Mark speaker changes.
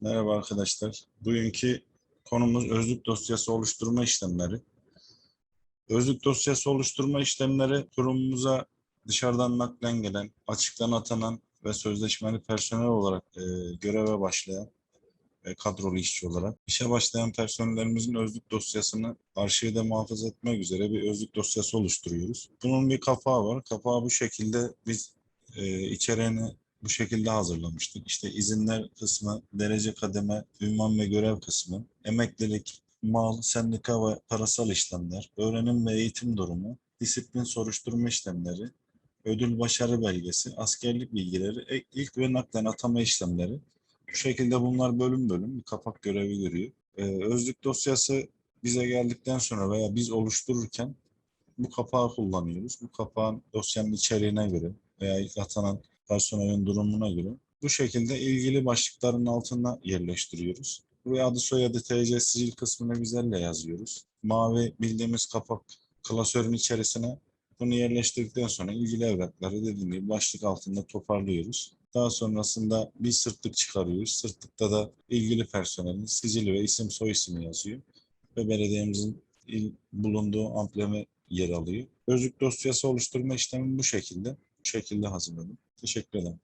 Speaker 1: Merhaba arkadaşlar. Bugünkü konumuz özlük dosyası oluşturma işlemleri. Özlük dosyası oluşturma işlemleri kurumumuza dışarıdan naklen gelen, açıktan atanan ve sözleşmeli personel olarak e, göreve başlayan ve kadrolu işçi olarak işe başlayan personellerimizin özlük dosyasını arşivde muhafaza etmek üzere bir özlük dosyası oluşturuyoruz. Bunun bir kapağı var. Kapağı bu şekilde biz e, içeriğini bu şekilde hazırlamıştık. İşte izinler kısmı, derece kademe, ünvan ve görev kısmı, emeklilik, mal, sendika ve parasal işlemler, öğrenim ve eğitim durumu, disiplin soruşturma işlemleri, ödül başarı belgesi, askerlik bilgileri, e- ilk ve naklen atama işlemleri. Bu şekilde bunlar bölüm bölüm bir kapak görevi görüyor. Ee, özlük dosyası bize geldikten sonra veya biz oluştururken bu kapağı kullanıyoruz. Bu kapağın dosyanın içeriğine göre veya ilk atanan personelin durumuna göre bu şekilde ilgili başlıkların altına yerleştiriyoruz. Buraya adı soyadı TC sicil kısmını bizlerle yazıyoruz. Mavi bildiğimiz kapak klasörün içerisine bunu yerleştirdikten sonra ilgili evrakları dediğim gibi başlık altında toparlıyoruz. Daha sonrasında bir sırtlık çıkarıyoruz. Sırtlıkta da ilgili personelin sicili ve isim soy ismi yazıyor. Ve belediyemizin il, bulunduğu amblemi yer alıyor. Özlük dosyası oluşturma işlemi bu şekilde. Şekilde hazırladım. Teşekkür ederim.